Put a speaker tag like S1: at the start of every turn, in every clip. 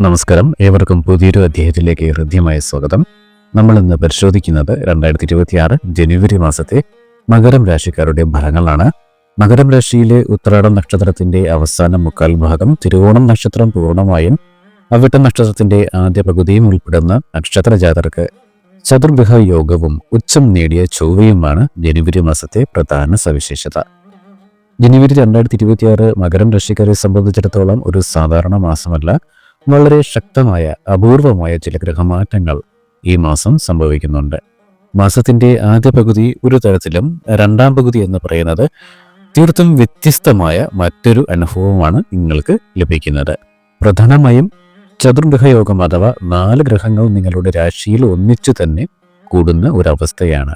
S1: നമസ്കാരം. ഏവർക്കും പുതിയൊരു അധ്യായത്തിലേക്ക് ഹൃദ്യമായ സ്വാഗതം. നമ്മൾ ഇന്ന് പരിശോധിക്കുന്നത് രണ്ടായിരത്തി ഇരുപത്തിയാറ് ജനുവരി മാസത്തെ മകരം രാശിക്കാരുടെ ഫലങ്ങളാണ്. മകരം രാശിയിലെ ഉത്രാടം നക്ഷത്രത്തിന്റെ അവസാന മുക്കാൽ ഭാഗം തിരുവോണം നക്ഷത്രം പൂർണമായും അവിട്ട നക്ഷത്രത്തിന്റെ ആദ്യ പകുതിയും ഉൾപ്പെടുന്ന നക്ഷത്ര ജാതർക്ക് ചതുർഗ്രഹ യോഗവും ഉച്ചം നേടിയ ചൊവ്വയുമാണ് ജനുവരി മാസത്തെ പ്രധാന സവിശേഷത. ജനുവരി രണ്ടായിരത്തി ഇരുപത്തിയാറ് മകരം രാശിക്കാരെ സംബന്ധിച്ചിടത്തോളം ഒരു സാധാരണ മാസമല്ല. വളരെ ശക്തമായ അപൂർവമായ ചില ഗ്രഹമാറ്റങ്ങൾ ഈ മാസം സംഭവിക്കുന്നുണ്ട്. മാസത്തിന്റെ ആദ്യ പകുതി ഒരു തരത്തിലും രണ്ടാം പകുതി എന്ന് പറയുന്നത് തീർത്തും വ്യത്യസ്തമായ മറ്റൊരു അനുഭവമാണ് നിങ്ങൾക്ക് ലഭിക്കുന്നത്. പ്രധാനമായും ചതുർഗ്രഹയോഗം അഥവാ നാല് ഗ്രഹങ്ങൾ നിങ്ങളുടെ രാശിയിൽ ഒന്നിച്ചു തന്നെ കൂടുന്ന ഒരവസ്ഥയാണ്.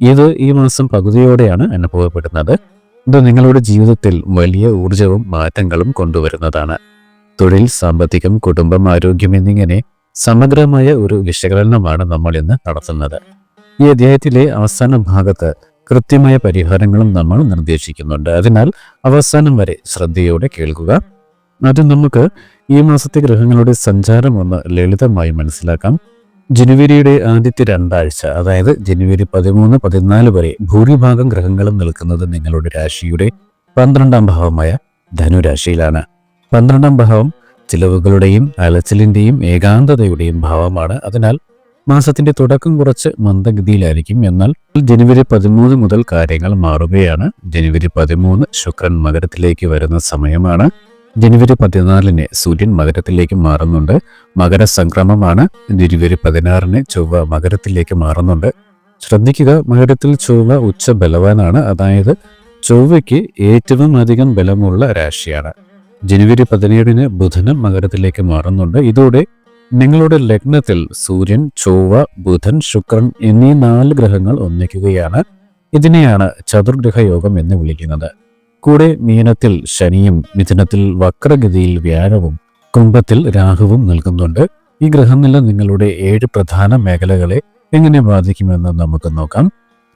S1: ഇത് ഈ മാസം പകുതിയോടെയാണ് അനുഭവപ്പെടുന്നത്. ഇത് നിങ്ങളുടെ ജീവിതത്തിൽ വലിയ ഊർജവും മാറ്റങ്ങളും കൊണ്ടുവരുന്നതാണ്. തൊഴിൽ സാമ്പത്തികം കുടുംബം ആരോഗ്യം എന്നിങ്ങനെ സമഗ്രമായ ഒരു വിശകലനമാണ് നമ്മൾ ഇന്ന് നടത്തുന്നത്. ഈ അധ്യായത്തിലെ അവസാന ഭാഗത്ത് കൃത്യമായ പരിഹാരങ്ങളും നമ്മൾ നിർദ്ദേശിക്കുന്നുണ്ട്. അതിനാൽ അവസാനം വരെ ശ്രദ്ധയോടെ കേൾക്കുക. അത് നമുക്ക് ഈ മാസത്തെ ഗ്രഹങ്ങളുടെ സഞ്ചാരം ഒന്ന് ലളിതമായി മനസ്സിലാക്കാം. ജനുവരിയുടെ ആദ്യത്തെ രണ്ടാഴ്ച അതായത് ജനുവരി പതിമൂന്ന് പതിനാല് വരെ ഭൂരിഭാഗം ഗ്രഹങ്ങളും നിൽക്കുന്നത് നിങ്ങളുടെ രാശിയുടെ പന്ത്രണ്ടാം ഭാവമായ ധനുരാശിയിലാണ്. പന്ത്രണ്ടാം ഭാവം ചിലവുകളുടെയും അലച്ചിലിന്റെയും ഏകാന്തതയുടെയും ഭാവമാണ്. അതിനാൽ മാസത്തിന്റെ തുടക്കം കുറച്ച് മന്ദഗതിയിലായിരിക്കും. എന്നാൽ ജനുവരി പതിമൂന്ന് മുതൽ കാര്യങ്ങൾ മാറുകയാണ്. ജനുവരി പതിമൂന്ന് ശുക്രൻ മകരത്തിലേക്ക് വരുന്ന സമയമാണ്. ജനുവരി പതിനാലിന് സൂര്യൻ മകരത്തിലേക്ക് മാറുന്നുണ്ട്. മകര സംക്രമമാണ് ജനുവരി പതിനാറിന് ചൊവ്വ മകരത്തിലേക്ക് മാറുന്നുണ്ട്. ശ്രദ്ധിക്കുക മകരത്തിൽ ചൊവ്വ ഉച്ച ബലവാനാണ് അതായത് ചൊവ്വയ്ക്ക് ഏറ്റവും അധികം ബലമുള്ള രാശിയാണ്. ജനുവരി പതിനേഴിന് ബുധനും മകരത്തിലേക്ക് മാറുന്നുണ്ട്. ഇതോടെ നിങ്ങളുടെ ലഗ്നത്തിൽ സൂര്യൻ ചൊവ്വ ബുധൻ ശുക്രൻ എന്നീ നാല് ഗ്രഹങ്ങൾ ഒന്നിക്കുകയാണ്. ഇതിനെയാണ് ചതുർഗ്രഹ യോഗം എന്ന് വിളിക്കുന്നത്. കൂടെ മീനത്തിൽ ശനിയും മിഥുനത്തിൽ വക്രഗതിയിൽ വ്യാഴവും കുംഭത്തിൽ രാഹുവും നിൽക്കുന്നുണ്ട് ഈ ഗ്രഹനില നിങ്ങളുടെ ഏഴ് പ്രധാന മേഖലകളെ എങ്ങനെ ബാധിക്കുമെന്ന് നമുക്ക് നോക്കാം.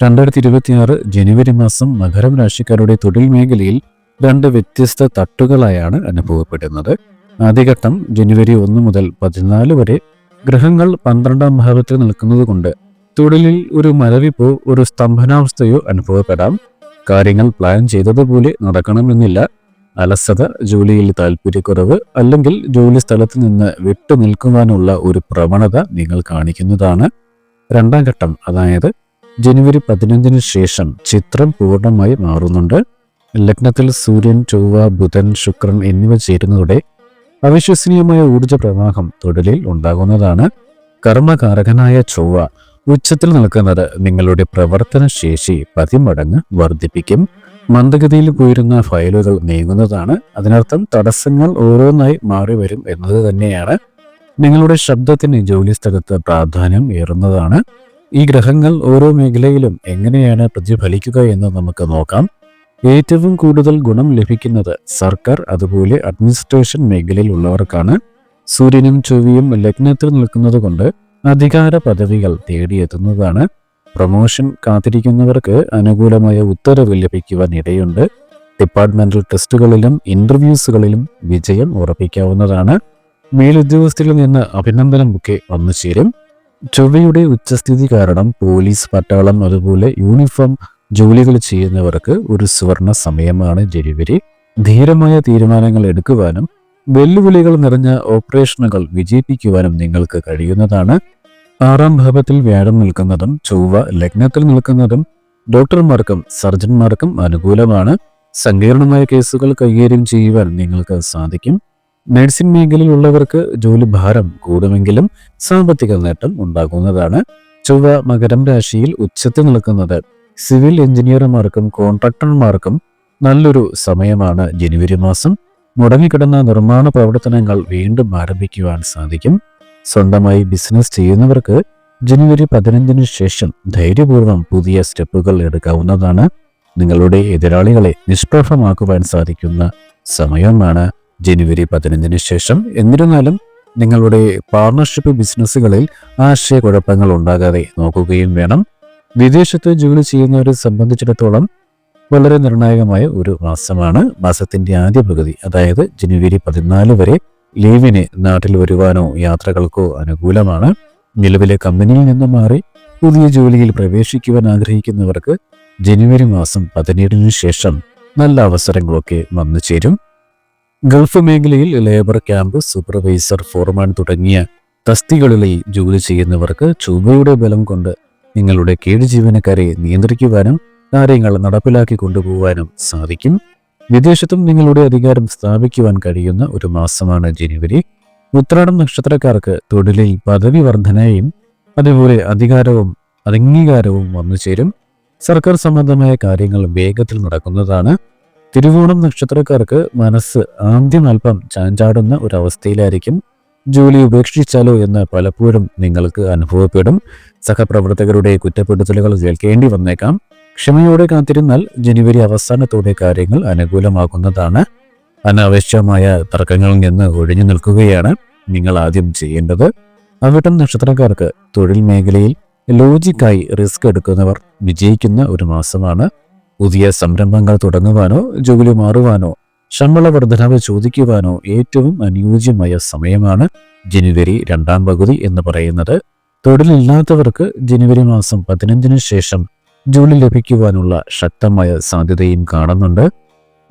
S1: രണ്ടായിരത്തി ഇരുപത്തിയാറ് ജനുവരി മാസം മകരം രാശിക്കാരുടെ തൊഴിൽ മേഖലയിൽ രണ്ട് വ്യത്യസ്ത തട്ടുകളായാണ് അനുഭവപ്പെടുന്നത്. ആദ്യഘട്ടം ജനുവരി ഒന്ന് മുതൽ പതിനാല് വരെ ഗ്രഹങ്ങൾ പന്ത്രണ്ടാം ഭാവത്തിൽ നിൽക്കുന്നത് കൊണ്ട് തൊഴിലിൽ ഒരു മരവിപ്പോ ഒരു സ്തംഭനാവസ്ഥയോ അനുഭവപ്പെടാം. കാര്യങ്ങൾ പ്ലാൻ ചെയ്തതുപോലെ നടക്കണമെന്നില്ല. അലസത ജോലിയിൽ താല്പര്യക്കുറവ് അല്ലെങ്കിൽ ജോലി സ്ഥലത്ത് നിന്ന് വിട്ടു നിൽക്കുവാനുള്ള ഒരു പ്രവണത നിങ്ങൾ കാണിക്കുന്നതാണ്. രണ്ടാം ഘട്ടം അതായത് ജനുവരി പതിനഞ്ചിന് ശേഷം ചിത്രം പൂർണമായി മാറുന്നുണ്ട്. ലഗ്നത്തിൽ സൂര്യൻ ചൊവ്വ ബുധൻ ശുക്രൻ എന്നിവ ചേരുന്നതോടെ അവിശ്വസനീയമായ ഊർജ പ്രവാഹം തൊഴിലിൽ ഉണ്ടാകുന്നതാണ്. കർമ്മകാരകനായ ചൊവ്വ ഉച്ചത്തിൽ നിൽക്കുന്നത് നിങ്ങളുടെ പ്രവർത്തന ശേഷി പതിമടങ്ങ് വർദ്ധിപ്പിക്കും. മന്ദഗതിയിൽ പോയിരുന്ന ഫയലുകൾ നീങ്ങുന്നതാണ്. അതിനർത്ഥം തടസ്സങ്ങൾ ഓരോന്നായി മാറി വരും എന്നത് തന്നെയാണ്. നിങ്ങളുടെ ശബ്ദത്തിന് ജോലിസ്ഥലത്ത് പ്രാധാന്യം ഏറുന്നതാണ്. ഈ ഗ്രഹങ്ങൾ ഓരോ മേഖലയിലും എങ്ങനെയാണ് പ്രതിഫലിക്കുക എന്ന് നമുക്ക് നോക്കാം. ഏറ്റവും കൂടുതൽ ഗുണം ലഭിക്കുന്നത് സർക്കാർ അതുപോലെ അഡ്മിനിസ്ട്രേഷൻ മേഖലയിൽ ഉള്ളവർക്കാണ്. സൂര്യനും ചൊവ്വയും ലഗ്നത്തിൽ നിൽക്കുന്നത് കൊണ്ട് അധികാര പദവികൾ തേടിയെത്തുന്നതാണ്. പ്രൊമോഷൻ കാത്തിരിക്കുന്നവർക്ക് അനുകൂലമായ ഉത്തരവ് ലഭിക്കുവാൻ ഇടയുണ്ട്. ഡിപ്പാർട്ട്മെന്റൽ ടെസ്റ്റുകളിലും ഇന്റർവ്യൂസുകളിലും വിജയം ഉറപ്പിക്കാവുന്നതാണ്. മേലുദ്യോഗസ്ഥരിൽ നിന്ന് അഭിനന്ദനം ഒക്കെ വന്നു ചേരും ചൊവ്വയുടെ ഉച്ചസ്ഥിതി കാരണം പോലീസ് പട്ടാളം അതുപോലെ യൂണിഫോം ജോലികൾ ചെയ്യുന്നവർക്ക് ഒരു സുവർണ സമയമാണ് ജനുവരി. ധീരമായ തീരുമാനങ്ങൾ എടുക്കുവാനും വെല്ലുവിളികൾ നിറഞ്ഞ ഓപ്പറേഷനുകൾ വിജയിപ്പിക്കുവാനും നിങ്ങൾക്ക് കഴിയുന്നതാണ്. ആറാം ഭാവത്തിൽ വ്യാഴം നിൽക്കുന്നതും ചൊവ്വ ലഗ്നത്തിൽ നിൽക്കുന്നതും ഡോക്ടർമാർക്കും സർജന്മാർക്കും അനുകൂലമാണ്. സങ്കീർണമായ കേസുകൾ കൈകാര്യം ചെയ്യുവാൻ നിങ്ങൾക്ക് സാധിക്കും. നഴ്സിംഗ് മേഖലയിലുള്ളവർക്ക് ജോലി ഭാരം കൂടുമെങ്കിലും സാമ്പത്തിക നേട്ടം ഉണ്ടാകുന്നതാണ്. ചൊവ്വ മകരം രാശിയിൽ ഉച്ചത്തിൽ നിൽക്കുന്നത് സിവിൽ എഞ്ചിനീയർമാർക്കും കോൺട്രാക്ടർമാർക്കും നല്ലൊരു സമയമാണ് ജനുവരി മാസം. മുടങ്ങിക്കിടന്ന നിർമ്മാണ പ്രവർത്തനങ്ങൾ വീണ്ടും ആരംഭിക്കുവാൻ സാധിക്കും. സ്വന്തമായി ബിസിനസ് ചെയ്യുന്നവർക്ക് ജനുവരി പതിനഞ്ചിന് ശേഷം ധൈര്യപൂർവം പുതിയ സ്റ്റെപ്പുകൾ എടുക്കാവുന്നതാണ്. നിങ്ങളുടെ എതിരാളികളെ നിഷ്പ്രഭമാക്കുവാൻ സാധിക്കുന്ന സമയമാണ് ജനുവരി പതിനഞ്ചിന് ശേഷം. എന്നിരുന്നാലും നിങ്ങളുടെ പാർട്ണർഷിപ്പ് ബിസിനസ്സുകളിൽ ആശയക്കുഴപ്പങ്ങൾ ഉണ്ടാകാതെ നോക്കുകയും വേണം. വിദേശത്ത് ജോലി ചെയ്യുന്നവരെ സംബന്ധിച്ചിടത്തോളം വളരെ നിർണായകമായ ഒരു മാസമാണ് മാസത്തിന്റെ ആദ്യ പകുതി. അതായത് ജനുവരി പതിനാല് വരെ ലീവിന് നാട്ടിൽ വരുവാനോ യാത്രകൾക്കോ അനുകൂലമാണ്. നിലവിലെ കമ്പനിയിൽ നിന്ന് മാറി പുതിയ ജോലിയിൽ പ്രവേശിക്കുവാൻ ആഗ്രഹിക്കുന്നവർക്ക് ജനുവരി മാസം പതിനേഴിന് ശേഷം നല്ല അവസരങ്ങളൊക്കെ വന്നു ചേരും. ഗൾഫ് മേഖലയിൽ ലേബർ ക്യാമ്പ് സൂപ്പർവൈസർ ഫോർമാൻ തുടങ്ങിയ തസ്തികളിലെ ജോലി ചെയ്യുന്നവർക്ക് ചുവയുടെ ബലം കൊണ്ട് നിങ്ങളുടെ കീഴ് ജീവനക്കാരെ നിയന്ത്രിക്കുവാനും കാര്യങ്ങൾ നടപ്പിലാക്കി കൊണ്ടുപോകാനും സാധിക്കും. വിദേശത്തും നിങ്ങളുടെ അധികാരം സ്ഥാപിക്കുവാൻ കഴിയുന്ന ഒരു മാസമാണ് ജനുവരി. ഉത്രാടം നക്ഷത്രക്കാർക്ക് തൊഴിലിൽ പദവി വർധനയും അതുപോലെ അധികാരവും അംഗീകാരവും വന്നു ചേരും. സർക്കാർ സംബന്ധമായ കാര്യങ്ങൾ വേഗത്തിൽ നടക്കുന്നതാണ്. തിരുവോണം നക്ഷത്രക്കാർക്ക് മനസ്സ് ആദ്യം അല്പം ചാഞ്ചാടുന്ന ഒരവസ്ഥയിലായിരിക്കും ജോലി ഉപേക്ഷിച്ചാലോ എന്ന് പലപ്പോഴും നിങ്ങൾക്ക് അനുഭവപ്പെടും. സഹപ്രവർത്തകരുടെ കുറ്റപ്പെടുത്തലുകൾ കേൾക്കേണ്ടി വന്നേക്കാം. ക്ഷമയോടെ കാത്തിരുന്നാൽ ജനുവരി അവസാനത്തോടെ കാര്യങ്ങൾ അനുകൂലമാകുന്നതാണ്. അനാവശ്യമായ തർക്കങ്ങളിൽ നിന്ന് ഒഴിഞ്ഞു നിൽക്കുകയാണ് നിങ്ങൾ ആദ്യം ചെയ്യേണ്ടത്. അവിട്ടം നക്ഷത്രക്കാർക്ക് തൊഴിൽ മേഖലയിൽ ലോജിക്കായി റിസ്ക് എടുക്കുന്നവർ വിജയിക്കുന്ന ഒരു മാസമാണ്. പുതിയ സംരംഭങ്ങൾ തുടങ്ങുവാനോ ജോലി മാറുവാനോ ശമ്പള വർധനവ് ചോദിക്കുവാനോ ഏറ്റവും അനുയോജ്യമായ സമയമാണ് ജനുവരി രണ്ടാം പകുതി എന്ന് പറയുന്നത്. തൊഴിലില്ലാത്തവർക്ക് ജനുവരി മാസം പതിനഞ്ചിന് ശേഷം ജോലി ലഭിക്കുവാനുള്ള ശക്തമായ സാധ്യതയും കാണുന്നുണ്ട്.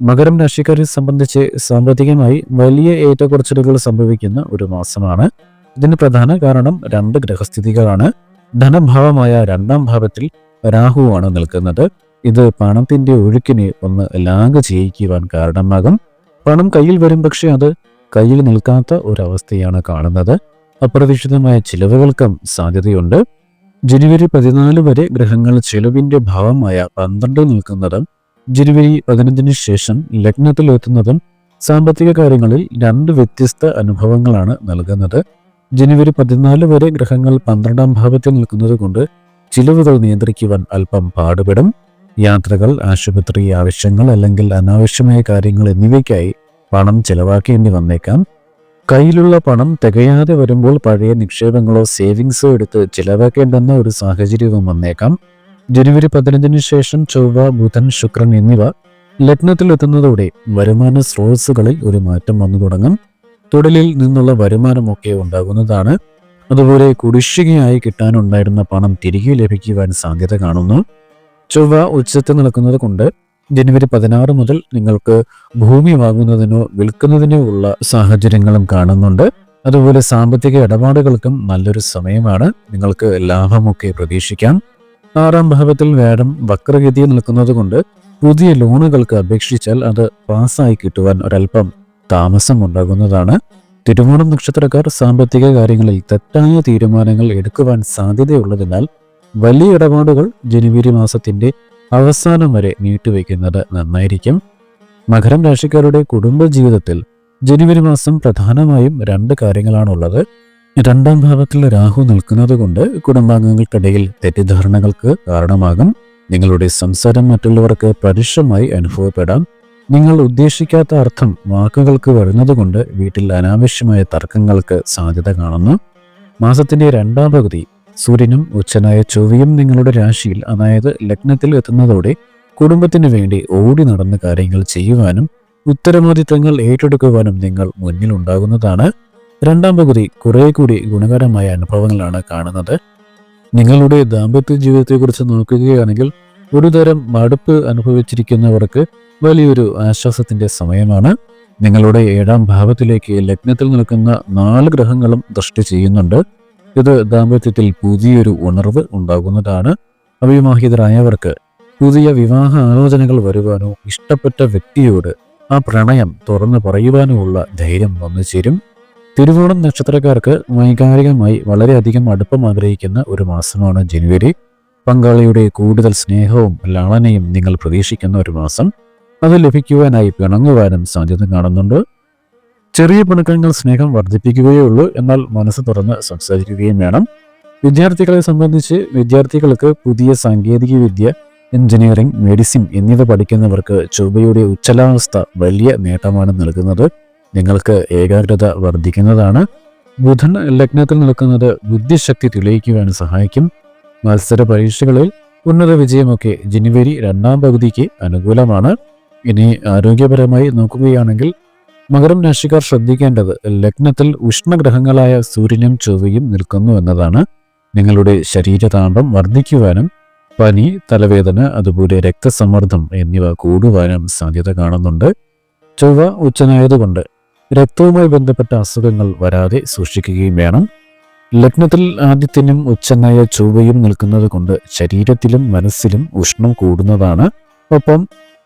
S1: മകരം രാശിക്കാരെ സംബന്ധിച്ച് സാമ്പത്തികമായി വലിയ ഏറ്റക്കുറച്ചിലുകൾ സംഭവിക്കുന്ന ഒരു മാസമാണ്. ഇതിന് പ്രധാന കാരണം രണ്ട് ഗ്രഹസ്ഥിതികളാണ്. ധനഭാവമായ രണ്ടാം ഭാവത്തിൽ രാഹുവാണ് നിൽക്കുന്നത്. ഇത് പണത്തിന്റെ ഒഴുക്കിനെ ഒന്ന് ലാഗ് ചെയ്യിക്കുവാൻ കാരണമാകും. പണം കയ്യിൽ വരും പക്ഷെ അത് കയ്യിൽ നിൽക്കാത്ത ഒരവസ്ഥയാണ് കാണുന്നത്. അപ്രതീക്ഷിതമായ ചിലവുകൾക്കും സാധ്യതയുണ്ട്. ജനുവരി പതിനാല് വരെ ഗ്രഹങ്ങൾ ചിലവിന്റെ ഭാവമായ പന്ത്രണ്ട് നിൽക്കുന്നതും ജനുവരി പതിനഞ്ചിന് ശേഷം ലഗ്നത്തിലെത്തുന്നതും സാമ്പത്തിക കാര്യങ്ങളിൽ രണ്ട് വ്യത്യസ്ത അനുഭവങ്ങളാണ് നൽകുന്നത്. ജനുവരി പതിനാല് വരെ ഗ്രഹങ്ങൾ പന്ത്രണ്ടാം ഭാവത്തിൽ നിൽക്കുന്നത് കൊണ്ട് ചിലവുകൾ നിയന്ത്രിക്കുവാൻ അല്പം പാടുപെടും. യാത്രകൾ ആശുപത്രി ആവശ്യങ്ങൾ അല്ലെങ്കിൽ അനാവശ്യമായ കാര്യങ്ങൾ എന്നിവയ്ക്കായി പണം ചെലവാക്കേണ്ടി വന്നേക്കാം. കയ്യിലുള്ള പണം തികയാതെ വരുമ്പോൾ പഴയ നിക്ഷേപങ്ങളോ സേവിങ്സോ എടുത്ത് ചിലവാക്കേണ്ടെന്ന ഒരു സാഹചര്യവും വന്നേക്കാം. ജനുവരി പതിനഞ്ചിന് ശേഷം ചൊവ്വ ബുധൻ ശുക്രൻ എന്നിവ ലഗ്നത്തിൽ എത്തുന്നതോടെ വരുമാന സ്രോതസ്സുകളിൽ ഒരു മാറ്റം വന്നു തുടങ്ങും. തൊഴിലിൽ നിന്നുള്ള വരുമാനമൊക്കെ ഉണ്ടാകുന്നതാണ്. അതുപോലെ കുടിശ്ശികയായി കിട്ടാനുണ്ടായിരുന്ന പണം തിരികെ ലഭിക്കുവാൻ സാധ്യത കാണുന്നു. ചൊവ്വ ഉച്ചത്തിൽ നിൽക്കുന്നത് കൊണ്ട് ജനുവരി പതിനാറ് മുതൽ നിങ്ങൾക്ക് ഭൂമി വാങ്ങുന്നതിനോ വിൽക്കുന്നതിനോ ഉള്ള സാഹചര്യങ്ങളും കാണുന്നുണ്ട്. അതുപോലെ സാമ്പത്തിക ഇടപാടുകൾക്കും നല്ലൊരു സമയമാണ്. നിങ്ങൾക്ക് ലാഭമൊക്കെ പ്രതീക്ഷിക്കാം. ആറാം ഭാവത്തിൽ വേടം വക്രഗതിയിൽ നിൽക്കുന്നത് കൊണ്ട് പുതിയ ലോണുകൾക്ക് അപേക്ഷിച്ചാൽ അത് പാസ്സായി കിട്ടുവാൻ ഒരല്പം താമസം ഉണ്ടാകുന്നതാണ്. തിരുവോണം നക്ഷത്രക്കാർ സാമ്പത്തിക കാര്യങ്ങളിൽ തെറ്റായ തീരുമാനങ്ങൾ എടുക്കുവാൻ സാധ്യതയുള്ളതിനാൽ വലിയ ഇടപാടുകൾ ജനുവരി മാസത്തിന്റെ അവസാനം വരെ നീട്ടിവെക്കുന്നത് നന്നായിരിക്കും. മകരം രാശിക്കാരുടെ കുടുംബ ജീവിതത്തിൽ ജനുവരി മാസം പ്രധാനമായും രണ്ട് കാര്യങ്ങളാണുള്ളത്. രണ്ടാം ഭാവത്തിൽ രാഹു നിൽക്കുന്നത് കൊണ്ട് കുടുംബാംഗങ്ങൾക്കിടയിൽ തെറ്റിദ്ധാരണകൾക്ക് കാരണമാകും. നിങ്ങളുടെ സംസാരം മറ്റുള്ളവർക്ക് പരുഷമായി അനുഭവപ്പെടാം. നിങ്ങൾ ഉദ്ദേശിക്കാത്ത അർത്ഥം വാക്കുകൾക്ക് വരുന്നതുകൊണ്ട് വീട്ടിൽ അനാവശ്യമായ തർക്കങ്ങൾക്ക് സാധ്യത കാണുന്നു. മാസത്തിന്റെ രണ്ടാം പകുതി സൂര്യനും ഉച്ചനായ ചൊവ്വയും നിങ്ങളുടെ രാശിയിൽ അതായത് ലഗ്നത്തിൽ എത്തുന്നതോടെ കുടുംബത്തിന് വേണ്ടി ഓടി നടന്ന് കാര്യങ്ങൾ ചെയ്യുവാനും ഉത്തരവാദിത്തങ്ങൾ ഏറ്റെടുക്കുവാനും നിങ്ങൾ മുന്നിൽ ഉണ്ടാകുന്നതാണ്. രണ്ടാം പകുതി കുറെ കൂടി ഗുണകരമായ അനുഭവങ്ങളാണ് കാണുന്നത്. നിങ്ങളുടെ ദാമ്പത്യ ജീവിതത്തെക്കുറിച്ച് നോക്കുകയാണെങ്കിൽ ഒരുതരം മടുപ്പ് അനുഭവിച്ചിരിക്കുന്നവർക്ക് വലിയൊരു ആശ്വാസത്തിന്റെ സമയമാണ്. നിങ്ങളുടെ ഏഴാം ഭാവത്തിലേക്ക് ലഗ്നത്തിൽ നിൽക്കുന്ന നാല് ഗ്രഹങ്ങളും ദൃഷ്ടി ചെയ്യുന്നുണ്ട്. ഇത് ദാമ്പത്യത്തിൽ പുതിയൊരു ഉണർവ് ഉണ്ടാകുന്നതാണ്. അവിവാഹിതരായവർക്ക് പുതിയ വിവാഹ ആലോചനകൾ വരുവാനോ ഇഷ്ടപ്പെട്ട വ്യക്തിയോട് ആ പ്രണയം തുറന്നു പറയുവാനോ ഉള്ള ധൈര്യം വന്നു ചേരും. തിരുവോണം നക്ഷത്രക്കാർക്ക് വൈകാരികമായി വളരെയധികം അടുപ്പം ആഗ്രഹിക്കുന്ന ഒരു മാസമാണ് ജനുവരി. പങ്കാളിയുടെ കൂടുതൽ സ്നേഹവും ലാളനയും നിങ്ങൾ പ്രതീക്ഷിക്കുന്ന ഒരു മാസം. അത് ലഭിക്കുവാനായി പിണങ്ങുവാനും സാധ്യത കാണുന്നുണ്ട്. ചെറിയ പിണക്കങ്ങൾ സ്നേഹം വർദ്ധിപ്പിക്കുകയേ ഉള്ളൂ എന്നാൽ മനസ്സ് തുറന്ന് സംസാരിക്കുകയും വേണം. വിദ്യാർത്ഥികളെ സംബന്ധിച്ച് വിദ്യാർത്ഥികൾക്ക് പുതിയ സാങ്കേതിക വിദ്യ എഞ്ചിനീയറിംഗ് മെഡിസിൻ എന്നിവ പഠിക്കുന്നവർക്ക് ചൊവ്വയുടെ ഉച്ചലാവസ്ഥ വലിയ നേട്ടമാണ് നൽകുന്നത്. നിങ്ങൾക്ക് ഏകാഗ്രത വർദ്ധിക്കുന്നതാണ്. ബുധൻ ലഗ്നത്തിൽ നിൽക്കുന്നത് ബുദ്ധിശക്തി തെളിയിക്കുവാൻ സഹായിക്കും. മത്സര പരീക്ഷകളിൽ ഉന്നത വിജയമൊക്കെ ജനുവരി രണ്ടാം പകുതിക്ക് അനുകൂലമാണ്. ഇനി ആരോഗ്യപരമായി നോക്കുകയാണെങ്കിൽ മകരം രാശിക്കാർ ശ്രദ്ധിക്കേണ്ടത് ലഗ്നത്തിൽ ഉഷ്ണഗ്രഹങ്ങളായ സൂര്യനും ചൊവ്വയും നിൽക്കുന്നു എന്നതാണ്. നിങ്ങളുടെ ശരീരതാപം വർദ്ധിക്കുവാനും പനി തലവേദന അതുപോലെ രക്തസമ്മർദ്ദം എന്നിവ കൂടുവാനും സാധ്യത കാണുന്നുണ്ട്. ചൊവ്വ ഉച്ചനായതുകൊണ്ട് രക്തവുമായി ബന്ധപ്പെട്ട അസുഖങ്ങൾ വരാതെ സൂക്ഷിക്കുകയും വേണം. ലഗ്നത്തിൽ ആദ്യത്തിനും ഉച്ചനായ ചൊവ്വയും നിൽക്കുന്നത് കൊണ്ട് ശരീരത്തിലും മനസ്സിലും ഉഷ്ണം കൂടുന്നതാണ്. ഒപ്പം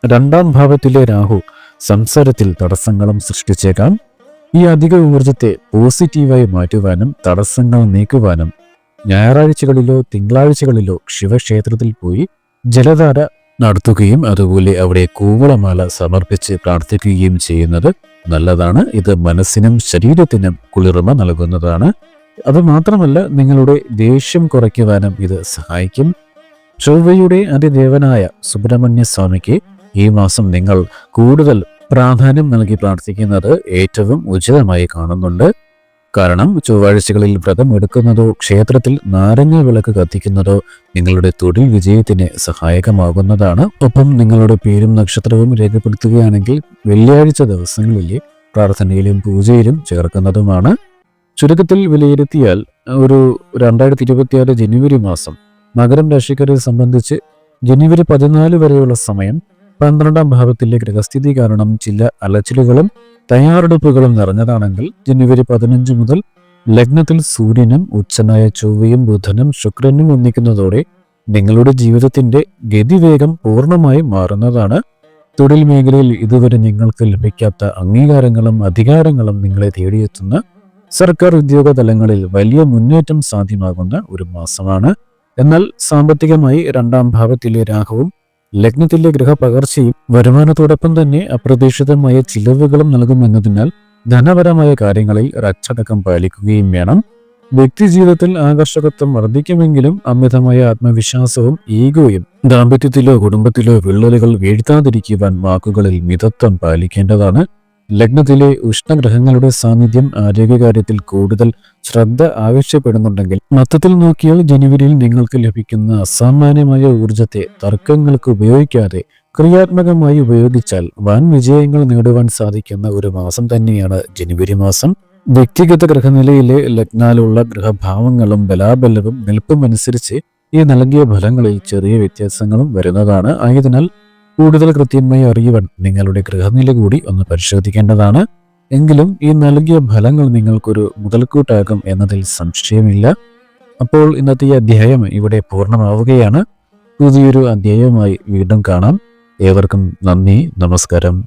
S1: രണ്ടാം ഭാവത്തിലെ രാഹു സംസാരത്തിൽ തടസ്സങ്ങളും സൃഷ്ടിച്ചേക്കാം. ഈ അധിക ഊർജത്തെ പോസിറ്റീവായി മാറ്റുവാനും തടസ്സങ്ങൾ നീക്കുവാനും ഞായറാഴ്ചകളിലോ തിങ്കളാഴ്ചകളിലോ ശിവക്ഷേത്രത്തിൽ പോയി ജലധാര നടത്തുകയും അതുപോലെ അവിടെ കൂവളമാല സമർപ്പിച്ച് പ്രാർത്ഥിക്കുകയും ചെയ്യുന്നത് നല്ലതാണ്. ഇത് മനസ്സിനും ശരീരത്തിനും കുളിർമ നൽകുന്നതാണ്. അത് മാത്രമല്ല നിങ്ങളുടെ ദേഷ്യം കുറയ്ക്കുവാനും ഇത് സഹായിക്കും. ചൊവ്വയുടെ അതിദേവനായ സുബ്രഹ്മണ്യ സ്വാമിക്ക് ഈ മാസം നിങ്ങൾ കൂടുതൽ പ്രാധാന്യം നൽകി പ്രാർത്ഥിക്കുന്നത് ഏറ്റവും ഉചിതമായി കാണുന്നുണ്ട്. കാരണം ചൊവ്വാഴ്ചകളിൽ വ്രതം എടുക്കുന്നതോ ക്ഷേത്രത്തിൽ നാരങ്ങ വിളക്ക് കത്തിക്കുന്നതോ നിങ്ങളുടെ തൊഴിൽ വിജയത്തിന് സഹായകമാകുന്നതാണ്. ഒപ്പം നിങ്ങളുടെ പേരും നക്ഷത്രവും രേഖപ്പെടുത്തുകയാണെങ്കിൽ വെള്ളിയാഴ്ച ദിവസങ്ങളിൽ പ്രാർത്ഥനയിലും പൂജയിലും ചേർക്കുന്നതുമാണ്. ചുരുക്കത്തിൽ വിലയിരുത്തിയാൽ ഒരു രണ്ടായിരത്തി ഇരുപത്തിയാറ് ജനുവരി മാസം മകരം രാശിക്കാരെ സംബന്ധിച്ച് ജനുവരി പതിനാല് വരെയുള്ള സമയം പന്ത്രണ്ടാം ഭാവത്തിലെ ഗ്രഹസ്ഥിതി കാരണം ചില അലച്ചിലുകളും തയ്യാറെടുപ്പുകളും നിറഞ്ഞതാണെങ്കിൽ ജനുവരി പതിനഞ്ച് മുതൽ ലഗ്നത്തിൽ സൂര്യനും ഉച്ചനായ ചൊവ്വയും ബുധനും ശുക്രനും ഒന്നിക്കുന്നതോടെ നിങ്ങളുടെ ജീവിതത്തിന്റെ ഗതിവേഗം പൂർണമായി മാറുന്നതാണ്. തൊഴിൽ മേഖലയിൽ ഇതുവരെ നിങ്ങൾക്ക് ലഭിക്കാത്ത അംഗീകാരങ്ങളും അധികാരങ്ങളും നിങ്ങളെ തേടിയെത്തുന്ന സർക്കാർ ഉദ്യോഗ തലങ്ങളിൽ വലിയ മുന്നേറ്റം സാധ്യമാകുന്ന ഒരു മാസമാണ്. എന്നാൽ സാമ്പത്തികമായി രണ്ടാം ഭാവത്തിലെ രാഹുവും ലഗ്നത്തിലെ ഗ്രഹപകർച്ചയും വരുമാനത്തോടൊപ്പം തന്നെ അപ്രതീക്ഷിതമായ ചിലവുകളും നൽകുമെന്നതിനാൽ ധനപരമായ കാര്യങ്ങളിൽ ഒരച്ചടക്കം പാലിക്കുകയും വേണം. വ്യക്തിജീവിതത്തിൽ ആകർഷകത്വം വർദ്ധിക്കുമെങ്കിലും അമിതമായ ആത്മവിശ്വാസവും ഈഗോയും ദാമ്പത്യത്തിലോ കുടുംബത്തിലോ വിള്ളലുകൾ വീഴ്ത്താതിരിക്കുവാൻ വാക്കുകളിൽ മിതത്വം പാലിക്കേണ്ടതാണ്. ലഗ്നത്തിലെ ഉഷ്ണഗ്രഹങ്ങളുടെ സാന്നിധ്യം ആരോഗ്യകാര്യത്തിൽ കൂടുതൽ ശ്രദ്ധ ആവശ്യപ്പെടുന്നുണ്ടെങ്കിൽ മൊത്തത്തിൽ നോക്കിയാൽ ജനുവരിയിൽ നിങ്ങൾക്ക് ലഭിക്കുന്ന അസാമാന്യമായ ഊർജത്തെ തർക്കങ്ങൾക്ക് ഉപയോഗിക്കാതെ ക്രിയാത്മകമായി ഉപയോഗിച്ചാൽ വൻ വിജയങ്ങൾ നേടുവാൻ സാധിക്കുന്ന ഒരു മാസം തന്നെയാണ് ജനുവരി മാസം. വ്യക്തിഗത ഗ്രഹനിലയിലെ ലഗ്നാലുള്ള ഗ്രഹഭാവങ്ങളും ബലാബലവും നിൽപ്പുമനുസരിച്ച് ഈ നൽകിയ ഫലങ്ങളിൽ ചെറിയ വ്യത്യാസങ്ങളും വരുന്നതാണ്. ആയതിനാൽ കൂടുതൽ കൃത്യമായി അറിയുവാൻ നിങ്ങളുടെ ഗൃഹനില കൂടി ഒന്ന് പരിശോധിക്കേണ്ടതാണ്. എങ്കിലും ഈ നൽകിയ ഫലങ്ങൾ നിങ്ങൾക്കൊരു മുതൽക്കൂട്ടാകും എന്നതിൽ സംശയമില്ല. അപ്പോൾ ഇന്നത്തെ ഈ അധ്യായം ഇവിടെ പൂർണമാവുകയാണ്. പുതിയൊരു അധ്യായവുമായി വീണ്ടും കാണാം. ഏവർക്കും നന്ദി നമസ്കാരം.